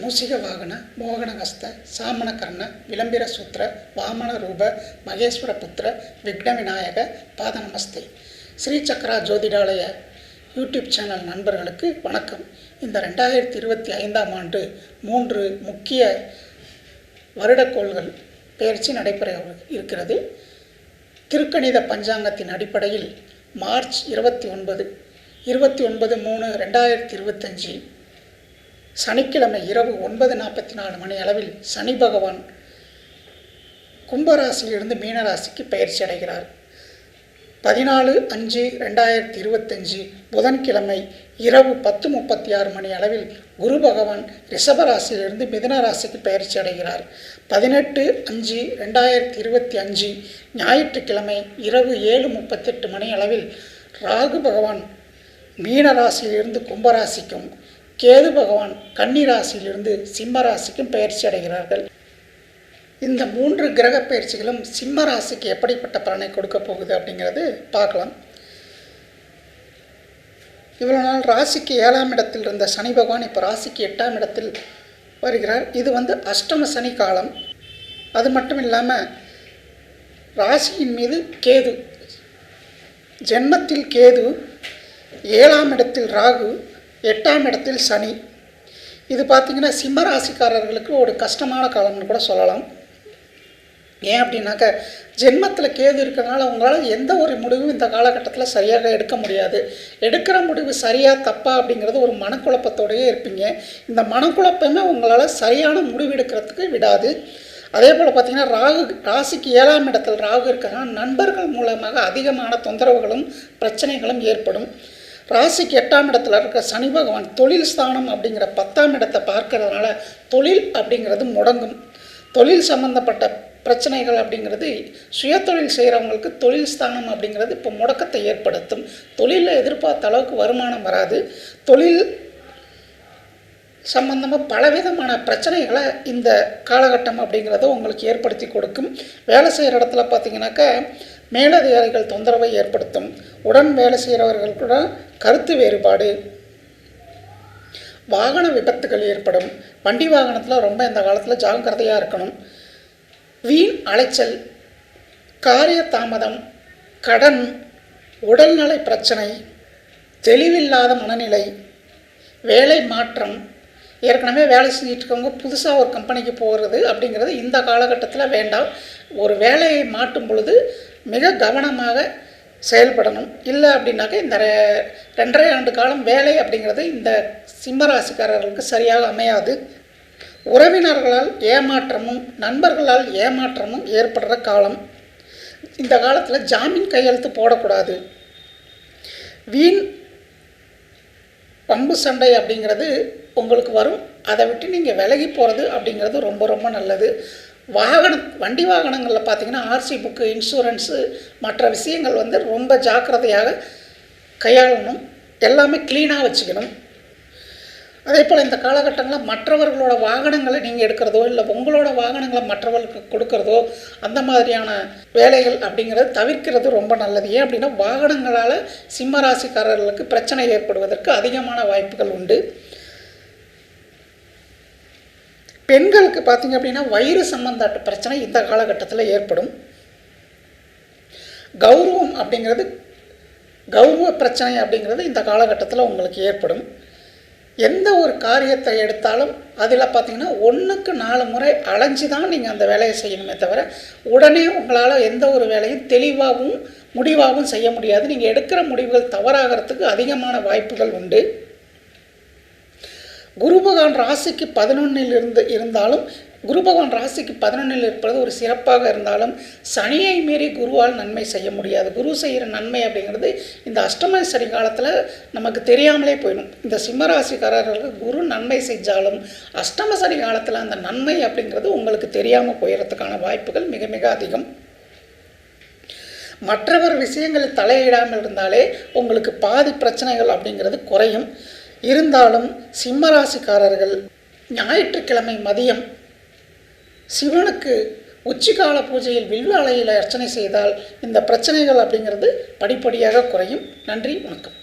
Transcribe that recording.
மூசிக வாகன மோகனகஸ்த சாமணகர்ண விளம்பிர சூத்திர வாமன ரூப மகேஸ்வர புத்திர விக்ன விநாயக பாத ஸ்ரீ சக்கரா ஜோதிடாலய யூடியூப் சேனல் நண்பர்களுக்கு வணக்கம். இந்த ரெண்டாயிரத்தி இருபத்தி ஐந்தாம் ஆண்டு மூன்று முக்கிய வருடக்கோள்கள் பயிற்சி நடைபெற இருக்கிறது. திருக்கணித பஞ்சாங்கத்தின் அடிப்படையில் மார்ச் இருபத்தி ஒன்பது இருபத்தி ஒன்பது மூணு ரெண்டாயிரத்தி இருபத்தஞ்சி சனிக்கிழமை இரவு ஒன்பது நாற்பத்தி நாலு மணி அளவில் சனி பகவான் கும்பராசியிலிருந்து மீனராசிக்கு பயிற்சி அடைகிறார். பதினாலு அஞ்சு ரெண்டாயிரத்தி இருபத்தஞ்சி புதன்கிழமை இரவு பத்து முப்பத்தி ஆறு மணி அளவில் குரு பகவான் ரிஷபராசியிலிருந்து மிதுன ராசிக்கு பயிற்சி அடைகிறார். பதினெட்டு அஞ்சு ரெண்டாயிரத்தி இருபத்தி அஞ்சு ஞாயிற்றுக்கிழமை இரவு ஏழு முப்பத்தெட்டு மணி அளவில் ராகு பகவான் மீனராசியிலிருந்து கும்பராசிக்கும் கேது பகவான் கன்னிராசியிலிருந்து சிம்ம ராசிக்கும் பயிற்சி அடைகிறார்கள். இந்த மூன்று கிரக பயிற்சிகளும் சிம்ம ராசிக்கு எப்படிப்பட்ட பலனை கொடுக்க போகுது அப்படிங்கிறது பார்க்கலாம். இவ்வளோ நாள் ராசிக்கு ஏழாம் இடத்தில் இருந்த சனி பகவான் இப்போ ராசிக்கு எட்டாம் இடத்தில் வருகிறார். இது வந்து அஷ்டம சனி காலம். அது மட்டும் இல்லாமல் ராசியின் மீது கேது ஜென்மத்தில் கேது ஏழாம் இடத்தில் ராகு எட்டாம் இடத்தில் சனி. இது பார்த்திங்கன்னா சிம்ம ராசிக்காரர்களுக்கு ஒரு கஷ்டமான காலம்னு கூட சொல்லலாம். ஏன் அப்படின்னாக்க ஜென்மத்தில் கேது இருக்கிறனால உங்களால் எந்த ஒரு முடிவும் இந்த காலகட்டத்தில் சரியாக எடுக்க முடியாது. எடுக்கிற முடிவு சரியாக தப்பா அப்படிங்கிறது ஒரு மனக்குழப்பத்தோடையே இருப்பீங்க. இந்த மனக்குழப்பமே உங்களால் சரியான முடிவு எடுக்கிறதுக்கு விடாது. அதே போல் பார்த்திங்கன்னா ராகு ராசிக்கு ஏழாம் இடத்தில் ராகு இருக்கிறனால நண்பர்கள் மூலமாக அதிகமான தொந்தரவுகளும் பிரச்சனைகளும் ஏற்படும். ராசிக்கு எட்டாம் இடத்துல இருக்க சனி பகவான் தொழில் ஸ்தானம் அப்படிங்கிற பத்தாம் இடத்தை பார்க்கறதுனால தொழில் அப்படிங்கிறது முடங்கும். தொழில் சம்மந்தப்பட்ட பிரச்சனைகள் அப்படிங்கிறது சுயதொழில் செய்கிறவங்களுக்கு தொழில் ஸ்தானம் அப்படிங்கிறது இப்போ முடக்கத்தை ஏற்படுத்தும். தொழிலில் எதிர்பார்த்த அளவுக்கு வருமானம் வராது. தொழில் சம்பந்தமாக பலவிதமான பிரச்சனைகளை இந்த காலகட்டம் அப்படிங்கிறத உங்களுக்கு ஏற்படுத்தி கொடுக்கும். வேலை செய்கிற இடத்துல பார்த்தீங்கன்னாக்கா மேலதிகாரிகள் தொந்தரவை ஏற்படுத்தும். உடன் வேலை செய்கிறவர்கள் கூட கருத்து வேறுபாடு. வாகன விபத்துகள் ஏற்படும். வண்டி வாகனத்தில் ரொம்ப இந்த காலத்தில் ஜாக்கிரதையாக இருக்கணும். வீண் அலைச்சல் காரிய தாமதம் கடன் உடல்நலை பிரச்சனை தெளிவில்லாத மனநிலை வேலை மாற்றம் ஏற்கனவே வேலை செஞ்சுட்டு இருக்கவங்க புதுசாக ஒரு கம்பெனிக்கு போகிறது அப்படிங்கிறது இந்த காலகட்டத்தில் வேண்டாம். ஒரு வேலையை மாட்டும் பொழுது மிக கவனமாக செயல்படணும். இல்லை அப்படின்னாக்க இந்த ரெண்டரை ஆண்டு காலம் வேலை அப்படிங்கிறது இந்த சிம்மராசிக்காரர்களுக்கு சரியாக அமையாது. உறவினர்களால் ஏமாற்றமும் நண்பர்களால் ஏமாற்றமும் ஏற்படுற காலம். இந்த காலத்தில் ஜாமீன் கையெழுத்து போடக்கூடாது. வீண் பம்பு சண்டை அப்படிங்கிறது உங்களுக்கு வரும். அதை விட்டு நீங்கள் விலகி போகிறது அப்படிங்கிறது ரொம்ப ரொம்ப நல்லது. வாகனம் வண்டி வாகனங்களில் பார்த்தீங்கன்னா ஆர்சி புக்கு இன்சூரன்ஸு மற்ற விஷயங்கள் வந்து ரொம்ப ஜாக்கிரதையாக கையாளணும். எல்லாமே க்ளீனாக வச்சுக்கணும். அதே போல் இந்த காலகட்டங்களில் மற்றவர்களோட வாகனங்களை நீங்கள் எடுக்கிறதோ இல்லை உங்களோட வாகனங்களை மற்றவர்களுக்கு கொடுக்கறதோ அந்த மாதிரியான வேலைகள் அப்படிங்கிறத தவிர்க்கிறது ரொம்ப நல்லது. ஏன் அப்படின்னா வாகனங்களால் சிம்ம ராசிக்காரர்களுக்கு பிரச்சனை ஏற்படுவதற்கு அதிகமான வாய்ப்புகள் உண்டு. பெண்களுக்கு பார்த்தீங்க அப்படின்னா வயிறு சம்பந்தாட்ட பிரச்சனை இந்த காலகட்டத்தில் ஏற்படும். கௌரவம் அப்படிங்கிறது கௌரவ பிரச்சனை அப்படிங்கிறது இந்த காலகட்டத்தில் உங்களுக்கு ஏற்படும். எந்த ஒரு காரியத்தை எடுத்தாலும் அதில் பார்த்தீங்கன்னா ஒன்றுக்கு நாலு முறை அலைஞ்சு தான் நீங்கள் அந்த வேலையை செய்யணுமே தவிர உடனே உங்களால் எந்த ஒரு வேலையும் தெளிவாகவும் முடிவாகவும் செய்ய முடியாது. நீங்கள் எடுக்கிற முடிவுகள் தவறாகிறதுக்கு அதிகமான வாய்ப்புகள் உண்டு. குரு பகவான் ராசிக்கு பதினொன்னில் இருந்து இருந்தாலும் குரு பகவான் ராசிக்கு பதினொன்றில் இருப்பது ஒரு சிறப்பாக இருந்தாலும் சனியை மீறி குருவால் நன்மை செய்ய முடியாது. குரு செய்கிற நன்மை அப்படிங்கிறது இந்த அஷ்டம சனி காலத்தில் நமக்கு தெரியாமலே போயிடும். இந்த சிம்மராசிக்காரர்களுக்கு குரு நன்மை செஞ்சாலும் அஷ்டம சனி காலத்தில் அந்த நன்மை அப்படிங்கிறது உங்களுக்கு தெரியாமல் போயிடறதுக்கான வாய்ப்புகள் மிக மிக அதிகம். மற்றவர் விஷயங்களில் தலையிடாமல் இருந்தாலே உங்களுக்கு பாதி பிரச்சனைகள் அப்படிங்கிறது குறையும். இருந்தாலும் சிம்மராசிக்காரர்கள் ஞாயிற்றுக்கிழமை மதியம் சிவனுக்கு உச்சிகால பூஜையில் வில்வ அலையில் அர்ச்சனை செய்தால் இந்த பிரச்சனைகள் அப்படிங்கிறது படிப்படியாக குறையும். நன்றி வணக்கம்.